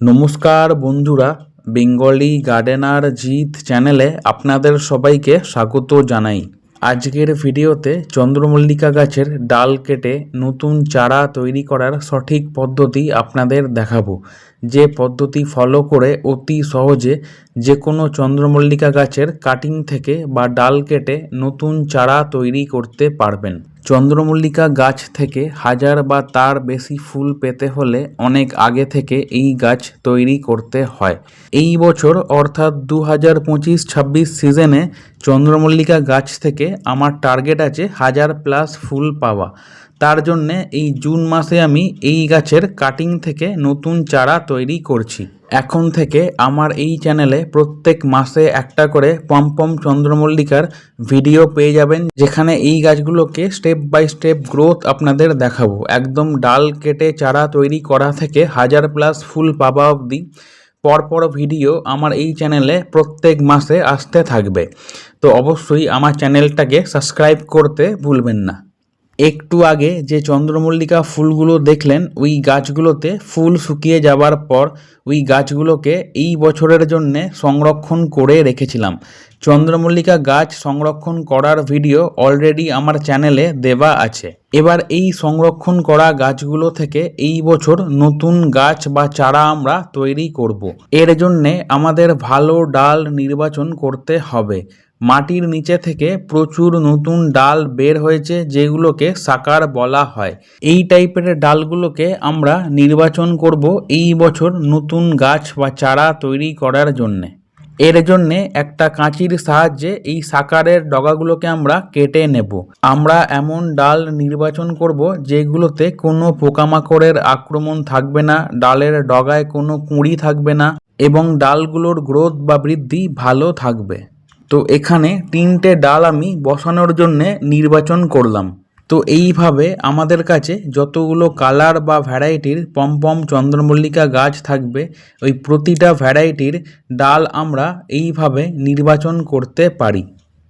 নমস্কার বন্ধুরা, Bengali gardener জিত চ্যানেলে আপনাদের সবাইকে স্বাগত জানাই। আজকের ভিডিওতে চন্দ্রমল্লিকা গাছের ডাল কেটে নতুন চারা তৈরি করার সঠিক পদ্ধতি আপনাদের দেখাবো। যে পদ্ধতি ফলো করে অতি সহজে যে কোনো চন্দ্রমল্লিকা গাছের কাটিং থেকে বা ডাল কেটে নতুন চারা তৈরি করতে পারবেন। চন্দ্রমল্লিকা গাছ থেকে হাজার বা তার বেশি ফুল পেতে হলে অনেক আগে থেকে এই গাছ তৈরি করতে হয়। এই বছর অর্থাৎ দু হাজার পঁচিশ ছাব্বিশ সিজনে চন্দ্রমল্লিকা গাছ থেকে আমার টার্গেট আছে হাজার প্লাস ফুল পাওয়া। তার জন্যে এই জুন মাসে আমি এই গাছের কাটিং থেকে নতুন চারা তৈরি করছি। এখন থেকে আমার এই চ্যানেলে প্রত্যেক মাসে একটা করে পম্পম চন্দ্রমল্লিকার ভিডিও পেয়ে যাবেন, যেখানে এই গাছগুলোকে স্টেপ বাই স্টেপ গ্রোথ আপনাদের দেখাবো। একদম ডাল কেটে চারা তৈরি করা থেকে হাজার প্লাস ফুল পাবা অবধি পরপর ভিডিও আমার এই চ্যানেলে প্রত্যেক মাসে আসতে থাকবে। তো অবশ্যই আমার চ্যানেলটাকে সাবস্ক্রাইব করতে ভুলবেন না। একটু আগে যে চন্দ্রমল্লিকা ফুলগুলো দেখলেন, ওই গাছগুলোতে ফুল শুকিয়ে যাবার পর ওই গাছগুলোকে এই বছরের জন্যে সংরক্ষণ করে রেখেছিলাম। চন্দ্রমল্লিকা গাছ সংরক্ষণ করার ভিডিও অলরেডি আমার চ্যানেলে দেওয়া আছে। এবার এই সংরক্ষণ করা গাছগুলো থেকে এই বছর নতুন গাছ বা চারা আমরা তৈরি করব। এর জন্যে আমাদের ভালো ডাল নির্বাচন করতে হবে। মাটির নিচে থেকে প্রচুর নতুন ডাল বের হয়েছে যেগুলোকে সাকার বলা হয়। এই টাইপের ডালগুলোকে আমরা নির্বাচন করব এই বছর নতুন গাছ বা চারা তৈরি করার জন্যে। এর জন্যে একটা কাঁচির সাহায্যে এই সাকারের ডগাগুলোকে আমরা কেটে নেব। আমরা এমন ডাল নির্বাচন করব যেগুলোতে কোনো পোকামাকড়ের আক্রমণ থাকবে না, ডালের ডগায় কোনো কুঁড়ি থাকবে না এবং ডালগুলোর গ্রোথ বা বৃদ্ধি ভালো থাকবে। তো এখানে তিনটে ডাল আমি বসানোর জন্যে নির্বাচন করলাম। তো এইভাবে আমাদের কাছে যতগুলো কালার বা ভ্যারাইটির পমপম চন্দ্রমল্লিকা গাছ থাকবে, ওই প্রতিটা ভ্যারাইটির ডাল আমরা এইভাবে নির্বাচন করতে পারি।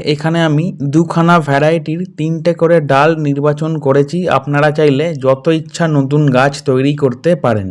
এখানে আমি দুখানা ভ্যারাইটির তিনটে করে ডাল নির্বাচন করেছি, আপনারা চাইলে যত ইচ্ছা নতুন গাছ তৈরি করতে পারেন।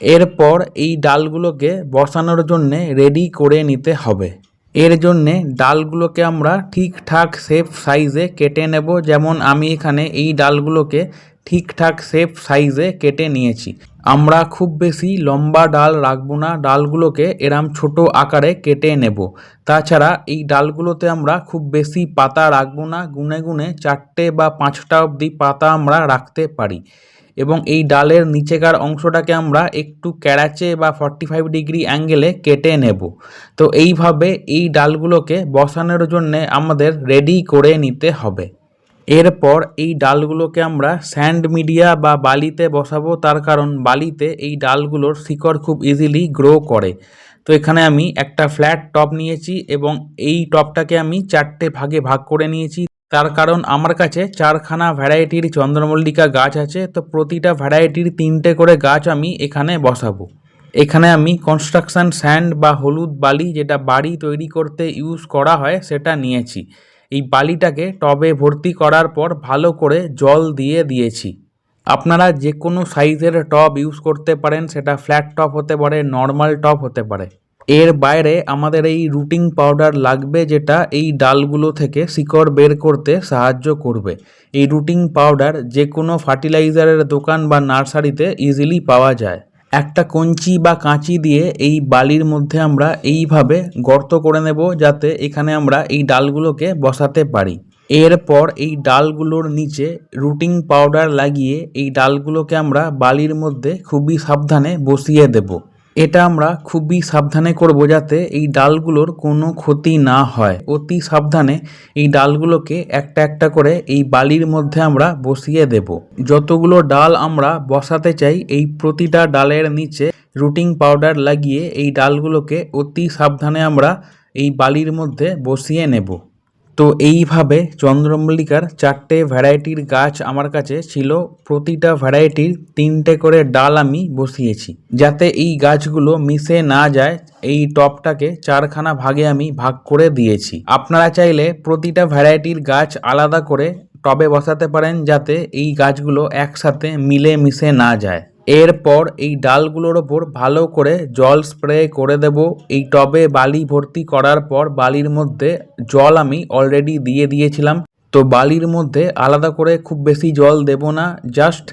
এরপর এই ডালগুলোকে বসানোর জন্যে রেডি করে নিতে হবে। এর জন্যে ডালগুলোকে আমরা ঠিকঠাক শেপ সাইজে কেটে নেব। যেমন আমি এখানে এই ডালগুলোকে ঠিকঠাক শেপ সাইজে কেটে নিয়েছি। আমরা খুব বেশি লম্বা ডাল রাখব না। ডালগুলোকে এরম ছোট আকারে কেটে নেব। তাছাড়া এই ডালগুলোতে আমরা খুব বেশি পাতা রাখব না। গুনে গুনে চারটে বা পাঁচটা অবধি পাতা আমরা রাখতে পারি। এবং এই ডালের নিচেকার অংশটাকে আমরা একটু ক্যারাচে বা ফর্টি ফাইভ ডিগ্রি অ্যাঙ্গেলে কেটে নেব। তো এইভাবে এই ডালগুলোকে বসানোর জন্যে আমাদের রেডি করে নিতে হবে। এরপর এই ডালগুলোকে আমরা স্যান্ড মিডিয়া বা বালিতে বসাবো, তার কারণ বালিতে এই ডালগুলোর শিকড় খুব ইজিলি গ্রো করে। তো এখানে আমি একটা ফ্ল্যাট টপ নিয়েছি এবং এই টপটাকে আমি চারটে ভাগে ভাগ করে নিয়েছি। তার কারণ আমার কাছে চারখানা ভ্যারাইটির চন্দ্রমল্লিকা গাছ আছে, তো প্রতিটা ভ্যারাইটির তিনটে করে গাছ আমি এখানে বসাবো। এখানে আমি কনস্ট্রাকশন স্যান্ড বা হলুদ বালি যেটা বাড়ি তৈরি করতে ইউজ করা হয় সেটা নিয়েছি। এই বালিটাকে টবে ভর্তি করার পর ভালো করে জল দিয়ে দিয়েছি। আপনারা যে কোনো সাইজের টব ইউজ করতে পারেন, সেটা ফ্ল্যাট টপ হতে পারে নর্মাল টপ হতে পারে। এর বাইরে আমাদের এই রুটিং পাউডার লাগবে যেটা এই ডালগুলো থেকে শিকড় বের করতে সাহায্য করবে। এই রুটিং পাউডার যে কোনো ফার্টিলাইজারের দোকান বা নার্সারিতে ইজিলি পাওয়া যায়। একটা কঞ্চি বা কাঁচি দিয়ে এই বালির মধ্যে আমরা এইভাবে গর্ত করে নেব যাতে এখানে আমরা এই ডালগুলোকে বসাতে পারি। এরপর এই ডালগুলোর নিচে রুটিং পাউডার লাগিয়ে এই ডালগুলোকে আমরা বালির মধ্যে খুবই সাবধানে বসিয়ে দেব। এটা আমরা খুবই সাবধানে করব যাতে এই ডালগুলোর কোনো ক্ষতি না হয়। অতি সাবধানে এই ডালগুলোকে একটা একটা করে এই বালির মধ্যে আমরা বসিয়ে দেব। যতগুলো ডাল আমরা বসাতে চাই, এই প্রতিটা ডালের নিচে রুটিং পাউডার লাগিয়ে এই ডালগুলোকে অতি সাবধানে আমরা এই বালির মধ্যে বসিয়ে নেব। তো এইভাবে চন্দ্রমল্লিকার চারটে ভ্যারাইটির গাছ আমার কাছে ছিল। প্রতিটা ভ্যারাইটির তিনটে করে ডাল আমি বসিয়েছি। যাতে এই গাছগুলো মিশে না যায়, এই টপটাকে চারখানা ভাগে আমি ভাগ করে দিয়েছি। আপনারা চাইলে প্রতিটা ভ্যারাইটির গাছ আলাদা করে টবে বসাতে পারেন যাতে এই গাছগুলো একসাথে মিলে মিশে না যায়। এরপর এই ডালগুলোর ওপর ভালো করে জল স্প্রে করে দেব। এই টবে বালি ভর্তি করার পর বালির মধ্যে জল আমি অলরেডি দিয়ে দিয়েছিলাম। তো বালির মধ্যে আলাদা করে খুব বেশি জল দেব না জাস্ট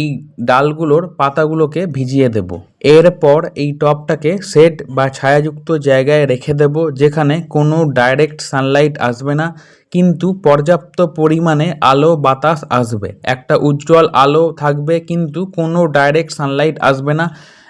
এই ডালগুলোর পাতাগুলোকে ভিজিয়ে দেব। এরপর এই টপটাকে সেট বা ছায়াযুক্ত জায়গায় রেখে দেব, যেখানে কোনো ডাইরেক্ট সানলাইট আসবে না, কিন্তু পর্যাপ্ত পরিমাণে আলো বাতাস আসবে। একটা উজ্জ্বল আলো থাকবে, কিন্তু কোনো ডাইরেক্ট সানলাইট আসবে না।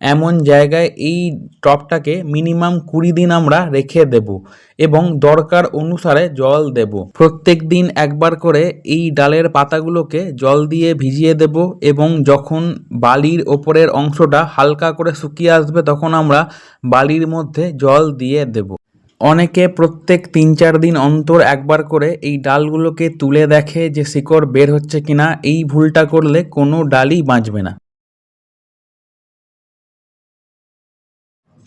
এমন জায়গায় এই টবটাকে মিনিমাম কুড়ি দিন আমরা রেখে দেব এবং দরকার অনুসারে জল দেব। প্রত্যেক দিন একবার করে এই ডালের পাতাগুলোকে জল দিয়ে ভিজিয়ে দেব এবং যখন বালির ওপরের অংশটা হালকা করে শুকিয়ে আসবে তখন আমরা বালির মধ্যে জল দিয়ে দেব। অনেকে প্রত্যেক তিন চার দিন অন্তর একবার করে এই ডালগুলোকে তুলে দেখে যে শিকড় বের হচ্ছে কিনা, এই ভুলটা করলে কোনো ডালই বাঁচবে না।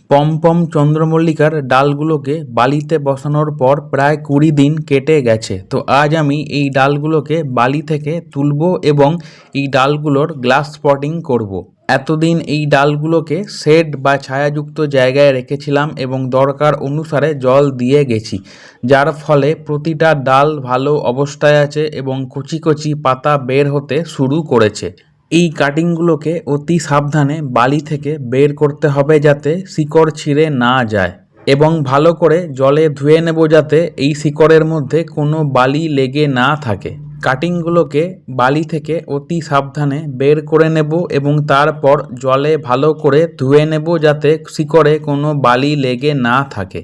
পমপম চন্দ্রমল্লিকার ডালগুলোকে বালিতে বসানোর পর প্রায় কুড়ি দিন কেটে গেছে তো আজ আমি এই ডালগুলোকে বালি থেকে তুলব এবং এই ডালগুলোর গ্লাস স্পটিং করব। এতদিন এই ডালগুলোকে শেড বা ছায়াযুক্ত জায়গায় রেখেছিলাম এবং দরকার অনুসারে জল দিয়ে গেছি, যার ফলে প্রতিটা ডাল ভালো অবস্থায় আছে এবং কচি কচি পাতা বের হতে শুরু করেছে এই কাটিংগুলোকে অতি সাবধানে বালি থেকে বের করতে হবে যাতে শিকড় ছিঁড়ে না যায় এবং ভালো করে জলে ধুয়ে নেব যাতে এই শিকড়ের মধ্যে কোনো বালি লেগে না থাকে। কাটিংগুলোকে বালি থেকে অতি সাবধানে বের করে নেব এবং তারপর জলে ভালো করে ধুয়ে নেব যাতে শিকড়ে কোনো বালি লেগে না থাকে।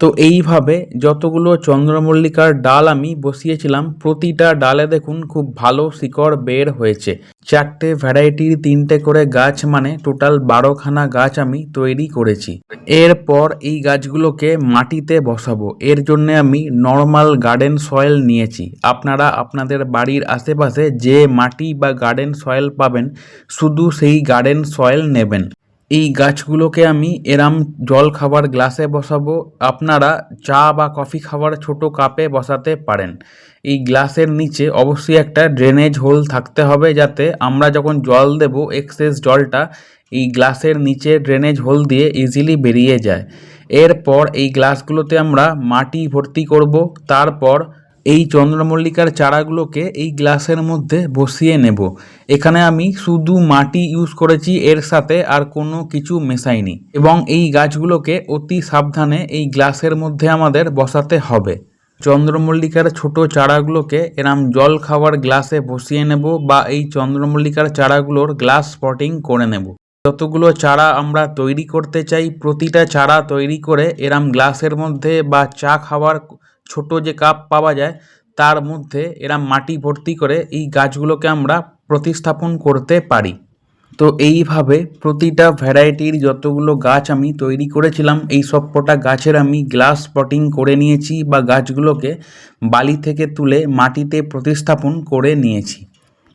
তো এইভাবে যতগুলো চন্দ্রমল্লিকার ডাল আমি বসিয়েছিলাম, প্রতিটা ডালে দেখুন খুব ভালো শিকড় বের হয়েছে। চারটে ভ্যারাইটির তিনটে করে গাছ মানে টোটাল বারোখানা গাছ আমি তৈরি করেছি। এরপর এই গাছগুলোকে মাটিতে বসাবো। এর জন্য আমি নর্মাল গার্ডেন সয়েল নিয়েছি। আপনারা আপনাদের বাড়ির আশেপাশে যে মাটি বা গার্ডেন সয়েল পাবেন, শুধু সেই গার্ডেন সয়েল নেবেন। এই গাছগুলোকে আমি এরাম জল খাবার গ্লাসে বসাবো। আপনারা চা বা কফি খাবার ছোট কাপে বসাতে পারেন। এই গ্লাসের নিচে অবশ্যই একটা ড্রেনেজ হোল থাকতে হবে যাতে আমরা যখন জল দেব এক্সেস জলটা এই গ্লাসের নিচে ড্রেনেজ হোল দিয়ে ইজিলি বেরিয়ে যায়। এরপর এই গ্লাসগুলোতে আমরা মাটি ভর্তি করব। তারপর এই চন্দ্রমল্লিকার চারাগুলোকে এই গ্লাসের মধ্যে বসিয়ে নেব। এখানে আমি শুধু মাটি ইউজ করেছি, এর সাথে আর কোনো কিছু মেশাইনি। এবং এই গাছগুলোকে অতি সাবধানে এই গ্লাসের মধ্যে আমাদের বসাতে হবে। চন্দ্রমল্লিকার ছোট চারাগুলোকে এরম জল খাওয়ার গ্লাসে বসিয়ে নেব বা এই চন্দ্রমল্লিকার চারাগুলোর গ্লাস স্পটিং করে নেব। যতগুলো চারা আমরা তৈরি করতে চাই, প্রতিটা চারা তৈরি করে এরম গ্লাসের মধ্যে বা চা খাওয়ার ছোট যে কাপ পাওয়া যায়, তার মধ্যে এরা মাটি ভর্তি করে এই গাছগুলোকে আমরা প্রতিস্থাপন করতে পারি। তো এইভাবে প্রতিটা ভ্যারাইটির যতগুলো গাছ আমি তৈরি করেছিলাম, এই সব কটা গাছের আমি গ্লাস স্পটিং করে নিয়েছি বা গাছগুলোকে বালি থেকে তুলে মাটিতে প্রতিস্থাপন করে নিয়েছি।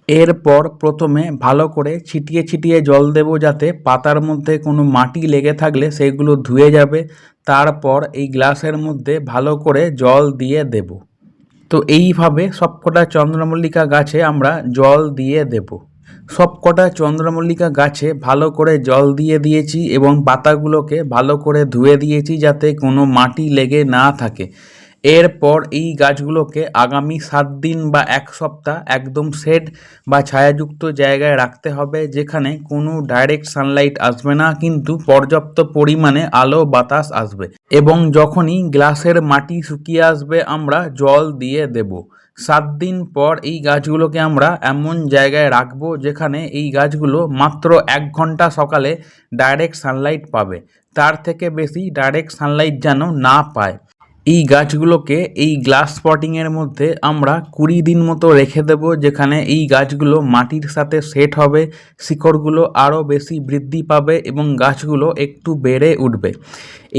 এরপর প্রথমে ভালো করে ছিটিয়ে ছিটিয়ে জল দেব যাতে পাতার মধ্যে কোনো মাটি লেগে থাকলে সেগুলো ধুয়ে যাবে। তারপর এই গ্লাসের মধ্যে ভালো করে জল দিয়ে দেব। তো এইভাবে সবকটা চন্দ্রমল্লিকা গাছে আমরা জল দিয়ে দেব। সবকটা চন্দ্রমল্লিকা গাছে ভালো করে জল দিয়ে দিয়েছি এবং পাতাগুলোকে ভালো করে ধুয়ে দিয়েছি যাতে কোনো মাটি লেগে না থাকে। এরপর এই গাছগুলোকে আগামী সাত দিন বা এক সপ্তাহ একদম শেড বা ছায়াযুক্ত জায়গায় রাখতে হবে, যেখানে কোনো ডাইরেক্ট সানলাইট আসবে না, কিন্তু পর্যাপ্ত পরিমাণে আলো বাতাস আসবে। এবং যখনই গ্লাসের মাটি শুকিয়ে আসবে, আমরা জল দিয়ে দেব। সাত দিন পর এই গাছগুলোকে আমরা এমন জায়গায় রাখব, যেখানে এই গাছগুলো মাত্র এক ঘণ্টা সকালে ডাইরেক্ট সানলাইট পাবে। তার থেকে বেশি ডাইরেক্ট সানলাইট যেন না পায়। এই গাছগুলোকে এই গ্লাস স্পটিংয়ের মধ্যে আমরা কুড়ি দিন মতো রেখে দেব, যেখানে এই গাছগুলো মাটির সাথে সেট হবে, শিকড়গুলো আরও বেশি বৃদ্ধি পাবে এবং গাছগুলো একটু বেড়ে উঠবে।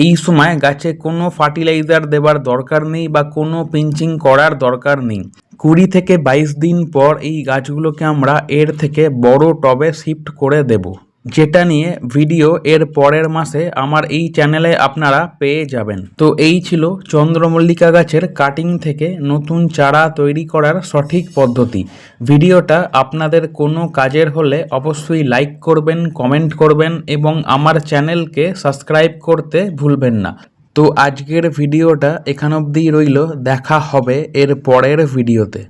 এই সময় গাছে কোনো ফার্টিলাইজার দেবার দরকার নেই বা কোনো পিঞ্চিং করার দরকার নেই। কুড়ি থেকে বাইশ দিন পর এই গাছগুলোকে আমরা এর থেকে বড় টবে শিফট করে দেব। যেটা নিয়ে ভিডিও এর পরের মাসে আমার এই চ্যানেলে আপনারা পেয়ে যাবেন। তো এই ছিল চন্দ্রমল্লিকা গাছের কাটিং থেকে নতুন চারা তৈরি করার সঠিক পদ্ধতি। ভিডিওটা আপনাদের কোনো কাজের হলে অবশ্যই লাইক করবেন কমেন্ট করবেন এবং আমার চ্যানেলকে সাবস্ক্রাইব করতে ভুলবেন না। তো আজকের ভিডিওটা এখান অবধিই রইল, দেখা হবে এর পরের ভিডিওতে।